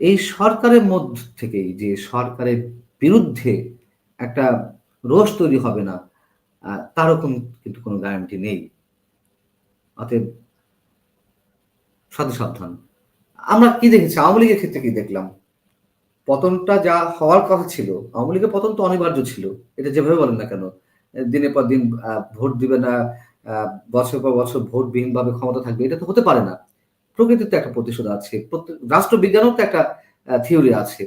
এই সরকারের মধ্য থেকেই যে সরকারের বিরুদ্ধে একটা রোষ তৈরি হবে না তারও কিন্তু কোনো গ্যারান্টি নেই। অতএব সাধু সাবধান আমরা কি দেখেছি? আওয়ামী লীগের ক্ষেত্রে কি দেখলাম? পতনটা যা হওয়ার কথা ছিল, আওয়ামী লীগের পতন তো অনিবার্য ছিল, এটা যেভাবে বলেন না কেন? দিনের পর দিন ভোট দিবে না বছর পর বছর ভোটবিহীন ভাবে ক্ষমতা থাকবে, এটা তো হতে পারে না। প্রকৃতির তো একটা প্রতিশোধ আছে রাষ্ট্রবিজ্ঞানও তো একটা থিওরি আছে।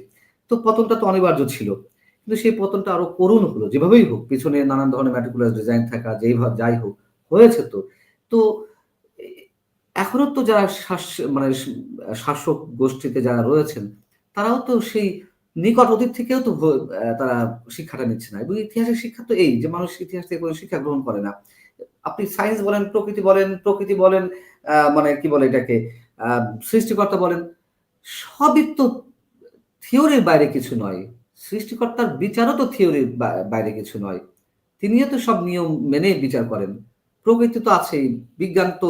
তো পতনটা তো অনিবার্য ছিল। কিন্তু সেই পতনটা আরও করুণ হলো, যেভাবেই হোক, পিছনে নানান ধরনের ম্যাটিকুলার ডিজাইন থাকা যেইভাবে যাই হোক, হয়েছে তো। তো এখনও তো যারা শাস মানে শাসক গোষ্ঠীতে যারা রয়েছেন, তারাও তো সেই নিকট অতীত থেকেও তো তারা শিক্ষাটা নিচ্ছে না। এবং ইতিহাসের শিক্ষা তো এই যে মানুষ ইতিহাস থেকে কোনো শিক্ষা গ্রহণ করে না। আপনি সায়েন্স বলেন, প্রকৃতি বলেন প্রকৃতি বলেন মানে কি বলে এটাকে সৃষ্টিকর্তা বলেন সবই তো থিওরির বাইরে কিছু নয়। সৃষ্টিকর্তার বিচারও তো থিওরির বাইরে কিছু নয়। তিনিও তো সব নিয়ম মেনে বিচার করেন। প্রকৃতি তো আছেই বিজ্ঞান তো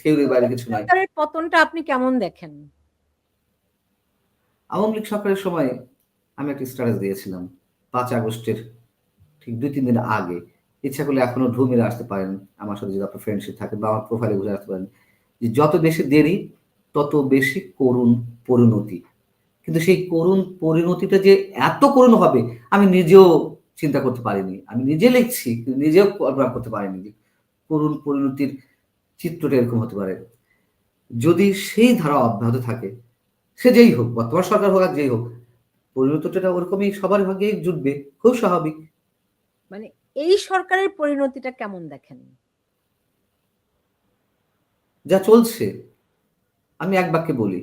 থিওরির বাইরে কিছু নয়। পতনটা আপনি কেমন দেখেন? আওয়ামী লীগ সরকারের সময় আমি একটা স্ট্যাটাস দিয়েছিলাম পাঁচ আগস্টের ঠিক দুই তিন দিন আগে। ইচ্ছা করলে এখনও ঢু মেরে আসতে পারেন, আমার সাথে যদি আপনার ফ্রেন্ডশিপ থাকে বা আমার প্রোফাইলে ঘুরে আসতে পারেন, যে যত বেশি দেরি, তত বেশি করুণ পরিণতি। কিন্তু সেই করুণ পরিণতিটা যে এত করুণ হবে, আমি নিজেও চিন্তা করতে পারিনি। আমি নিজে লিখছি নিজেও কল্পনা করতে পারিনি যে করুণ পরিণতির চিত্রটা এরকম হতে পারে। যদি সেই ধারা অব্যাহত থাকে, সে যেই হোক, বর্তমান সরকার হোক আর যেই হোক, পরিণতিটা ওরকমই সবার ভাগে জুটবে, খুব স্বাভাবিক। মানে এই সরকারের পরিণতিটা কেমন দেখেন? যা চলছে, আমি এক বাক্যে বলি।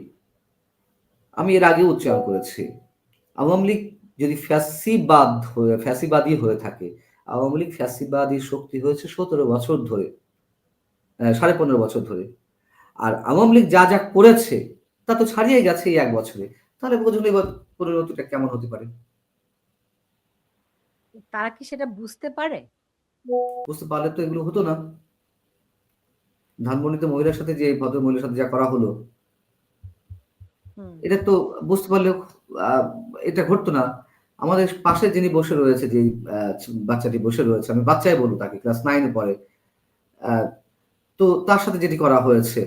আমি এর আগে উচ্চারণ করেছি। আওয়ামী লীগ যদি ফ্যাসিবাদ হয়ে, ফ্যাসিবাদী হয়ে থাকে, আওয়ামী লীগ ফ্যাসিবাদী শক্তি হয়েছে সতেরো বছর ধরে সাড়ে পনেরো বছর ধরে। আর আওয়ামী লীগ যা যা করেছে, তা তো ছাড়িয়ে গেছে এই এক বছরে। তাহলে বুঝুন এবার পরিণতিটা কেমন হতে পারে? তারা কি সেটা বুঝতে পারে? বুঝতে পারলে তো এগুলো হতো না। ধানমন্ডিতে মহিলার সাথে যে ভদ্র মহিলার সাথে যা করা হলো এটা তো বুঝতে পারলে এটা ঘটতো না। আমাদের পাশে যিনি বসে রয়েছে যে বাচ্চাটি বসে রয়েছে আমি বাচ্চাই বলব তাকে ক্লাস নাইনে পড়ে তো তার সাথে যেটি করা হয়েছে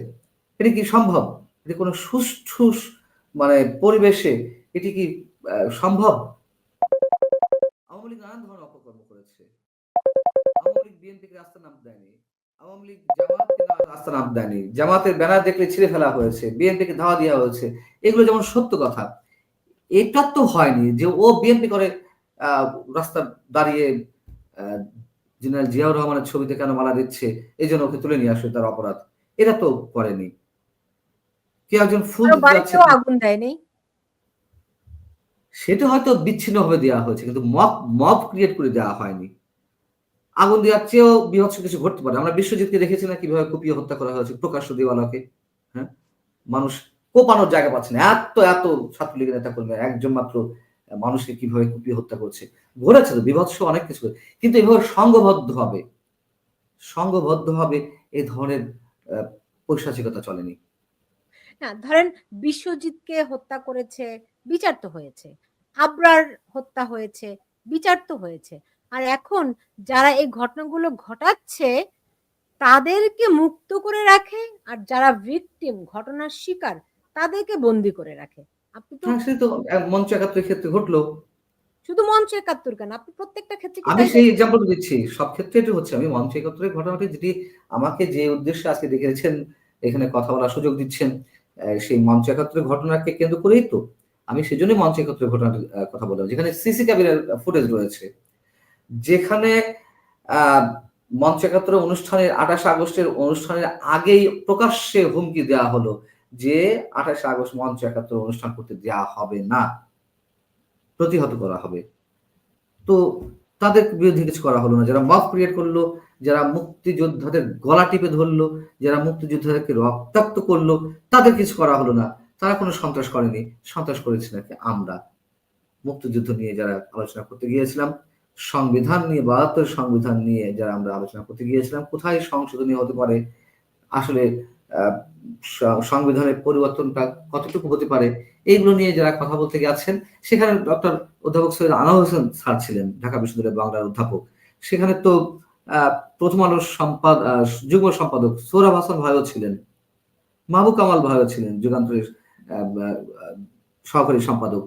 এটি কি সম্ভব? এটি কোনো সুষ্ঠু মানে পরিবেশে এটি কি সম্ভব? নানান ধরনের অপকর্ম করেছে। আওয়ামী লীগ বিএনপিকে রাস্তা নাম দেয়নি। আওয়ামী লীগ জামাতকে রাস্তা নাম দেয়নি। জামাতের ব্যানার দেখলে ছিঁড়ে ফেলা হয়েছে বিএনপিকে ধাওয়া দেওয়া হয়েছে। এগুলো যেমন সত্য কথা এটা তো হয়নি যে ও বিএনপি করে রাস্তা দাঁড়িয়ে জেনারেল জিয়াউর রহমানের ছবিতে কেন মালা দিচ্ছে এই জন্য ওকে তুলে নিয়ে আসবে তার অপরাধ। এটা তো করেনি। কে একজন ফুল আগুন দেয়নি। সেটা হয়তো বিচ্ছিন্ন ভাবে দেওয়া হয়েছে, কিন্তু মব মব ক্রিয়েট করে দেওয়া হয়নি। আগুন দেওয়ার চেয়েও বিভৎস কিছু ঘটতে পারে। আমরা বিশ্বজিৎকে দেখেছি না কীভাবে কুপিয়ে হত্যা করা হয়েছে প্রকাশ্য দেওয়ালাকে হ্যাঁ? মানুষ কোপানোর জায়গা পাচ্ছে না। এত এত ছাত্রলীগের নেতা কর্মী একজন মাত্র মানুষকে কীভাবে কুপিয়ে হত্যা করছে। ঘটেছে তো, বিভৎস অনেক কিছু কিন্তু এভাবে সংঘবদ্ধ হবে সংঘবদ্ধ হবে এই ধরনের পৈশাচিকতা চলেনি। না, ধরেন বিশ্বজিৎকে হত্যা করেছে, বিচার তো হয়েছে। আবরার হত্যা হয়েছে বিচার তো হয়েছে। আর এখন যারা এই ঘটনাগুলো ঘটাচ্ছে তাদেরকে মুক্ত করে রাখে আর যারা ভিকটিম ঘটনার শিকার তাদেরকে বন্দি করে রাখে। আপনি তো হ্যাঁ, মঞ্চ একাত্তরের ক্ষেত্রে ঘটলো। শুধু মঞ্চ একাত্তর কেন? আপনি প্রত্যেকটা ক্ষেত্রে আমি সেই এক্সাম্পল দিচ্ছি। সব ক্ষেত্রে এটা হচ্ছে। আমি মঞ্চ একাত্তরের ঘটনাটি যেটি আমাকে যে উদ্দেশ্যে আজকে দেখেছেন এখানে কথা বলার সুযোগ দিচ্ছেন সেই মঞ্চ একাত্তরের ঘটনাকে কেন্দ্র করেই তো আমি সেজন্য মঞ্চ একাত্তরের ঘটনার কথা বললাম। যেখানে সিসি ক্যামেরার ফুটেজ রয়েছে, যেখানে মঞ্চ একাত্তর অনুষ্ঠানের আঠাশে আগস্টের অনুষ্ঠানের আগেই প্রকাশ্যে হুমকি দেওয়া হলো যে আঠাশে আগস্ট মঞ্চ একাত্তর অনুষ্ঠান করতে দেওয়া হবে না, প্রতিহত করা হবে। তো তাদের বিরুদ্ধে কিছু করা হলো না। যারা মব ক্রিয়েট করল, যারা মুক্তিযোদ্ধাদের গলা টিপে ধরলো, যারা মুক্তিযোদ্ধাদেরকে রক্তাক্ত করল, তাদের কিছু করা হলো না। তারা কোনো সন্ত্রাস করেনি। সন্ত্রাস করেছে নাকি আমরা? মুক্তিযুদ্ধ নিয়ে যারা আলোচনা করতে গিয়েছিলাম, সংবিধান নিয়ে, বাহাত্তর সংবিধান নিয়ে যারা আমরা আলোচনা করতে গিয়েছিলাম, কোথায় সংশোধনী হতে পারে? আসলে সংবিধানের পরিবর্তনটা কতটুকু হতে পারে? এইগুলো নিয়ে যারা কথা বলতে গেছেন সেখানে ডক্টর অধ্যাপক সৈয়দ আনোয়ার হোসেন স্যার ছিলেন, ঢাকা বিশ্ববিদ্যালয়ের বাংলার অধ্যাপক। সেখানে তো প্রথম আলোর সম্পাদ যুগ্ম সম্পাদক সৌরভ হাসান ভাইও ছিলেন মাহবুব কামাল ভাইও ছিলেন, যুগান্তরের সহকারী সম্পাদক।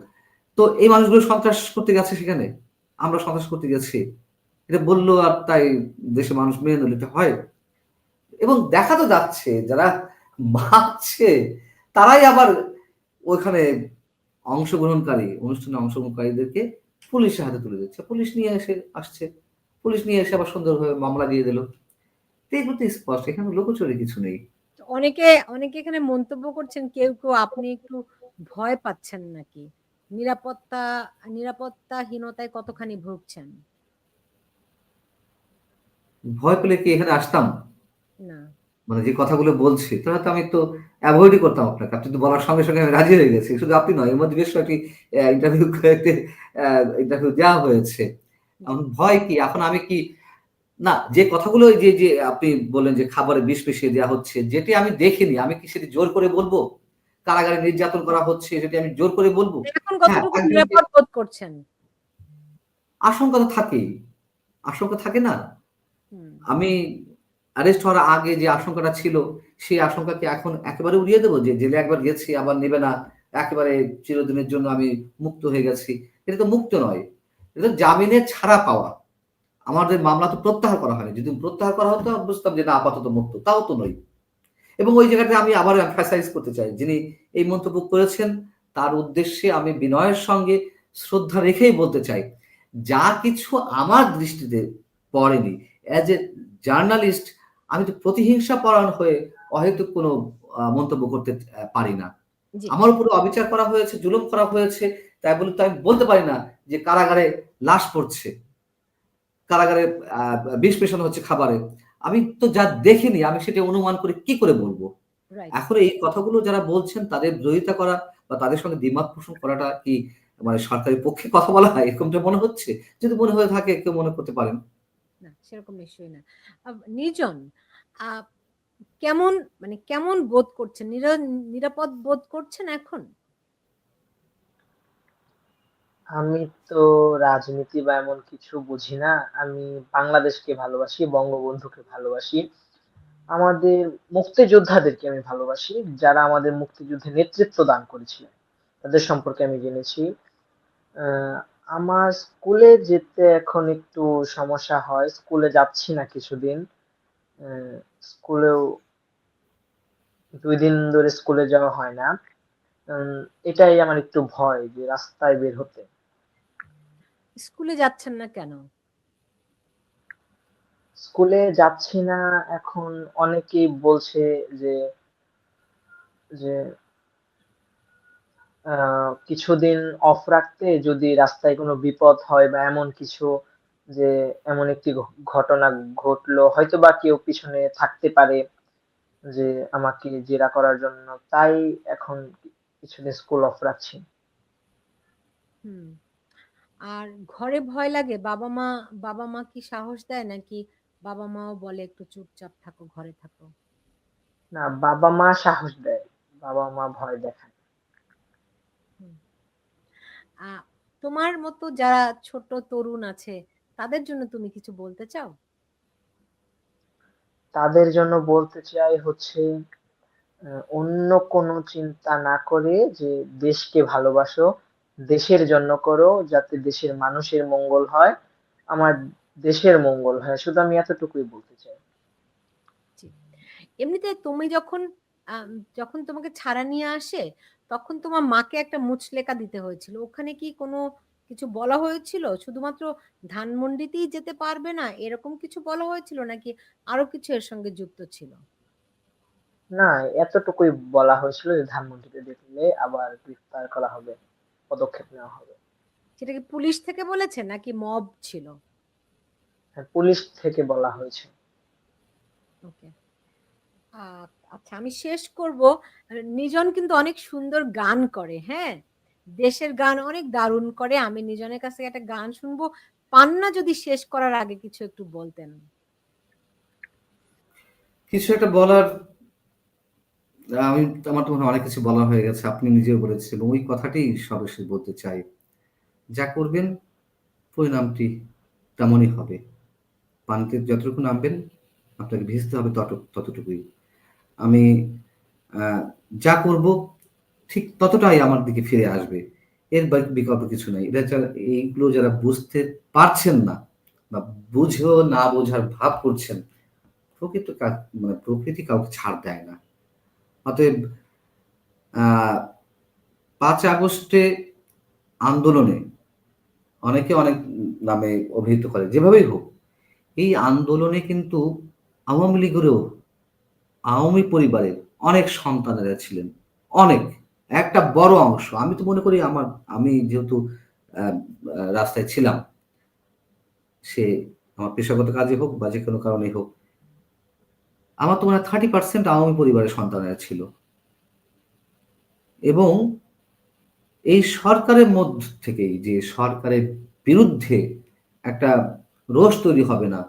তো এই মানুষগুলো সন্ত্রাস করতে গেছে সেখানে? আমরা সন্ত্রাস করতে গেছি। এটা বলল আর তাই দেশে মানুষ মেনে নিল এটা হয়। এবং দেখা তো যাচ্ছে, যারা মারছে, তারাই আবার ওখানে অংশগ্রহণকারী, অনুষ্ঠানে অংশগ্রহণকারীদেরকে পুলিশের হাতে তুলে দিচ্ছে। পুলিশ নিয়ে এসে আসছে। পুলিশ নিয়ে এসে আবার সুন্দরভাবে মামলা দিয়ে দিল। তো এগুলো তো স্পষ্ট, এখানে লোকচুরি কিছু নেই। অনেকে অনেকে এখানে মন্তব্য করছেন কেউ কেউ আপনি একটু ভয় পাচ্ছেন নাকি? নিরাপত্তা নিরাপত্তাহীনতায় কতখানি ভুগছেন? ভয় পেলে কি এখানে আসতাম? না। মানে যে কথাগুলো বলছি তাহলে তো আমি তো অ্যাভয়েডই করতাম আপনাকে। আপনি তো বলার সঙ্গে সঙ্গে আমি রাজি হয়ে গেছি। শুধু আপনি নয় এর মধ্যে বেশ কয়েকটি ইন্টারভিউ কয়েকটি ইন্টারভিউ দেওয়া হয়েছে। এখন ভয় কি? এখন আমি কি না যে কথাগুলো যে যে আপনি বললেন যে খাবারে বিষ মিশিয়ে দেওয়া হচ্ছে যেটি আমি দেখিনি আমি কি সেটি জোর করে বলব? কারাগারে নির্যাতন করা হচ্ছে সেটি আমি জোর করে বলব? করছেন? আশঙ্কা তো থাকে আশঙ্কা থাকে না। আমি অ্যারেস্ট হওয়ার আগে যে আশঙ্কাটা ছিল সেই আশঙ্কাকে এখন একেবারে উড়িয়ে দেবো যে জেলে একবার গেছি আবার নেবে না একেবারে চিরদিনের জন্য আমি মুক্ত হয়ে গেছি। এটা তো মুক্ত নয়। এটা তো জামিনে ছাড়া পাওয়া। আমাদের মামলা তো প্রত্যাহার করা হয়নি। যদি প্রত্যাহার করা হতো বুঝতাম যে না আপাতত মুক্ত। তাও তো নয় এবং ওই জায়গাতে আমি আবার এমফাসাইজ করতে চাই যিনি এই মন্তব্য করেছেন তার উদ্দেশ্যে আমি বিনয়ের সঙ্গে শ্রদ্ধা রেখেই বলতে চাই যা কিছু আমার দৃষ্টিতে পড়েনি অ্যাজ এ জার্নালিস্ট আমি তো প্রতিহিংসা পরায়ণ হয়ে অহেতুক কোনো মন্তব্য করতে পারি না। আমার উপরে অবিচার করা হয়েছে জুলুম করা হয়েছে তাই বলে তো আমি বলতে পারি না যে কারাগারে লাশ পড়ছে। কারাগারে বিষ মেশানো হচ্ছে খাবারে। আমি তো যা দেখিনি আমি সেটা অনুমান করে কি করে বলব? এখন এই কথাগুলো যারা বলছেন তাদের বিরোধিতা করা বা তাদের সঙ্গে দ্বিমত পোষণ করাটা কি মানে সরকারের পক্ষে কথা বলা হয়? এরকমটা মনে হচ্ছে? যদি মনে হয়ে থাকে কেউ মনে করতে পারেন। না সেরকম নিশ্চয়ই না। নির্জন কেমন মানে কেমন বোধ করছেন? নিরাপদ বোধ করছেন এখন? আমি তো রাজনীতি বা এমন কিছু বুঝি না। আমি বাংলাদেশকে ভালোবাসি, বঙ্গবন্ধুকে ভালোবাসি। আমাদের মুক্তিযোদ্ধাদেরকে আমি ভালোবাসি, যারা আমাদের মুক্তিযুদ্ধে নেতৃত্ব দান করেছিলেন। তাদের সম্পর্কে আমি জেনেছি। আমার স্কুলে যেতে এখন একটু সমস্যা হয়। স্কুলে যাচ্ছি না কিছুদিন। স্কুলেও দুই দিন ধরে স্কুলে যাওয়া হয় না। এটাই আমার একটু ভয় যে রাস্তায় বের হতে। স্কুলে যাচ্ছেন না কেন? স্কুলে যাচ্ছি না এখন অনেকেই বলছে যে যে কিছুদিন অফ রাখতে যদি রাস্তায় কোনো বিপদ হয় বা এমন কিছু যে এমন একটি ঘটনা ঘটলো হয়তো বা কেউ পিছনে থাকতে পারে যে আমাকে জেরা করার জন্য। তাই এখন কিছুদিন স্কুল অফ রাখছি। হুম। আর ঘরে ভয় লাগে? বাবা মা বাবা মা কি সাহস দেয় নাকি বাবা মাও বলে একটু চুপচাপ থাকো ঘরে থাকো? না বাবা মা সাহস দেয় বাবা মা ভয় দেখায়। তোমার মতো যারা ছোট তরুণ আছে তাদের জন্য তুমি কিছু বলতে চাও? তাদের জন্য বলতে চাই হচ্ছে অন্য কোনো চিন্তা না করে যে দেশকে ভালোবাসো দেশের জন্য করো যাতে দেশের মানুষের মঙ্গল হয় আমার দেশের মঙ্গল হয়। শুধু আমি এতটুকুই বলতে চাই। এমনিতে তুমি যখন যখন তোমাকে ছাড়া নিয়ে আসে তখন তোমার মাকে একটা মুচলেকা দিতে হয়েছিল। ওখানে কি কোনো কিছু বলা হয়েছিল? শুধুমাত্র ধানমন্ডিতেই যেতে পারবে না এরকম কিছু বলা হয়েছিল নাকি আরও কিছু এর সঙ্গে যুক্ত ছিল? না এতটুকুই বলা হয়েছিল যে ধানমন্ডিতে দেখলে আবার গ্রেফতার করা হবে। পদক্ষেপ নেওয়া হবে। সেটা কি পুলিশ থেকে বলেছে নাকি মব ছিল? হ্যাঁ, পুলিশ থেকে বলা হয়েছে। ওকে। আচ্ছা আমি শেষ করব। নিজন কিন্তু অনেক সুন্দর গান করে হ্যাঁ? দেশের গান অনেক দারুণ করে। আমি নিজনের কাছে একটা গান শুনব। পান্না যদি শেষ করার আগে কিছু একটু বলতেন। কিছু একটা বলার আমি, আমার তো অনেক কিছু বলা হয়ে গেছে, আপনি নিজেও বলেছেন ওই কথাটাই সর্বশেষ বলতে চাই। যা করবেন, পরিণামটি তেমনই হবে। পানিতে যতটুকু নামবেন, আপনাকে ভিজতে হবে তত, ততটুকুই। আমি যা করব, ঠিক ততটাই আমার দিকে ফিরে আসবে। এর বিকল্প কিছু নাই। এটা যারা, এইগুলো যারা বুঝতে পারছেন না বা বুঝেও না বোঝার ভাব করছেন, প্রকৃত মানে প্রকৃতি কাউকে ছাড় দেয় না। অতএব পাঁচ আগস্টে আন্দোলনে অনেকে অনেক নামে অভিহিত করে, যেভাবেই হোক, এই আন্দোলনে কিন্তু আওয়ামী লীগেরও আওয়ামী পরিবারের অনেক সন্তানেরা ছিলেন, অনেক। একটা বড় অংশ, আমি তো মনে করি আমার, আমি যেহেতু রাস্তায় ছিলাম, সে আমার পেশাগত কাজে হোক বা যে কোনো কারণে হোক আমার তো মনে হয় থার্টি পার্সেন্ট আওয়ামী পরিবারের সন্তানেরা ছিল। এবং এই সরকারের মধ্য থেকেই যে সরকারের বিরুদ্ধে একটা রোষ তৈরি হবে না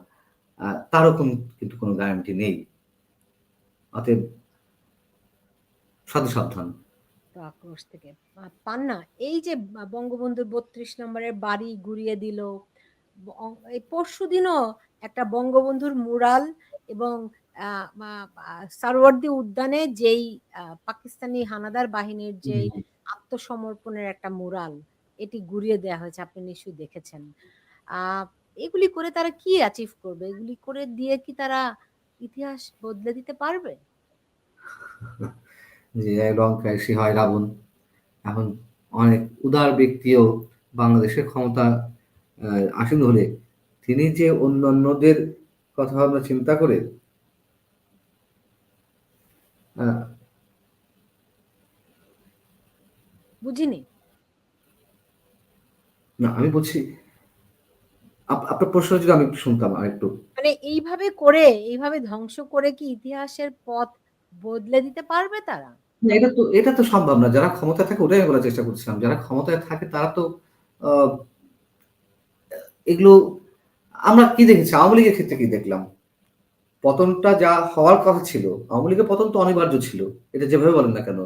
তারও কিন্তু কোনো গ্যারান্টি নেই। অতএব সাধু সাবধান। আক্রোশ থেকে। আহ, পান না এই যে বঙ্গবন্ধুর বত্রিশ নম্বরের বাড়ি ঘুরিয়ে দিল এই পরশু দিনও একটা বঙ্গবন্ধুর মুরাল এবং সারওয়ার্দী উদ্যানে যেই পাকিস্তানি হানাদার বাহিনীর যেই আত্মসমর্পণের একটা মুরাল এটি ঘুরিয়ে দেওয়া হয়েছে আপনি নিশ্চয়ই দেখেছেন। এগুলি করে তারা কি অ্যাচিভ করবে? এগুলি করে দিয়ে কি তারা ইতিহাস বদলে দিতে পারবে? যে লঙ্কায় সে হয় রাবণ। এখন অনেক উদার ব্যক্তিও বাংলাদেশের ক্ষমতা আসীন হলে তিনি যে অন্যান্যদের কথা ভাবনা চিন্তা করে বুঝিনি। না আমি বলছি আপনার প্রশ্ন যদি আমি শুনতাম মানে এইভাবে করে এইভাবে ধ্বংস করে কি ইতিহাসের পথ বদলে দিতে পারবে তারা? এটা তো এটা তো সম্ভব না। যারা ক্ষমতায় থাকে ওটাই বলার চেষ্টা করছিলাম। যারা ক্ষমতায় থাকে তারা তো আহ, এগুলো আমরা কি দেখেছি? আওয়ামী লীগের ক্ষেত্রে কি দেখলাম? পতনটা যা হওয়ার কথা ছিল, আওয়ামী লীগের পতন তো অনিবার্য ছিল, এটা যেভাবে বলেন না কেন?